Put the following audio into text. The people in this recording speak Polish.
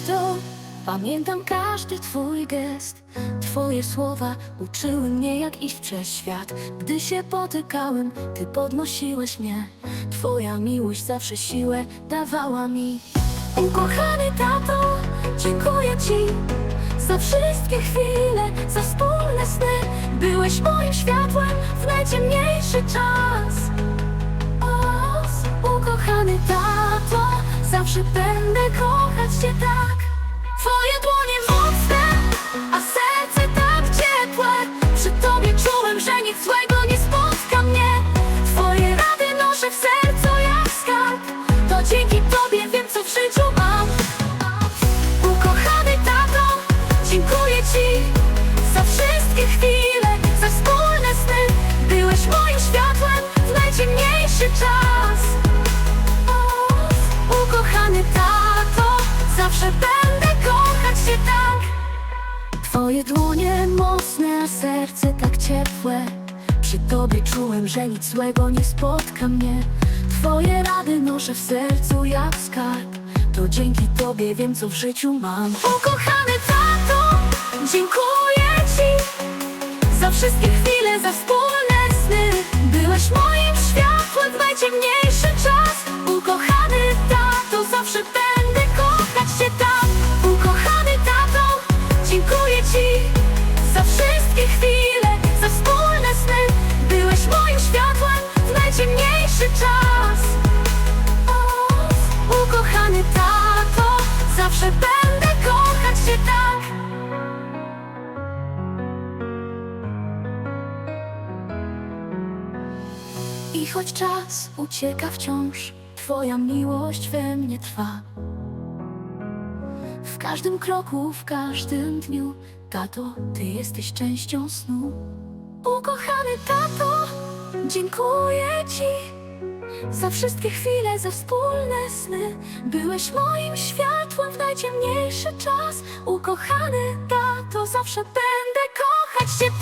to Pamiętam każdy twój gest. Twoje słowa uczyły mnie jak iść przez świat. Gdy się potykałem, ty podnosiłeś mnie. Twoja miłość zawsze siłę dawała mi. Ukochany tato, dziękuję ci Za wszystkie chwile, za wspólne sny. Byłeś moim światłem w najciemniejszy czas. Ukochany tato, zawsze będę kochać cię tak. Twoje dłonie mocne, Twoje dłonie mocne, a serce tak ciepłe. Przy tobie czułem, że nic złego nie spotka mnie. Twoje rady noszę w sercu jak skarb. To dzięki tobie wiem, co w życiu mam. Ukochany tato, dziękuję ci za wszystkie chwile, za wspólne sny. Byłeś moim światłem w najciemniejszy ci za wszystkie chwile, za wspólne sny. Byłeś moim światłem w najciemniejszy czas. O, ukochany tato, zawsze będę kochać cię tak. I choć czas ucieka wciąż, Twoja miłość we mnie trwa. W każdym kroku, w każdym dniu, tato, Ty jesteś częścią snu. Ukochany tato, dziękuję Ci za wszystkie chwile, za wspólne sny. Byłeś moim światłem w najciemniejszy czas. Ukochany tato, zawsze będę kochać Cię.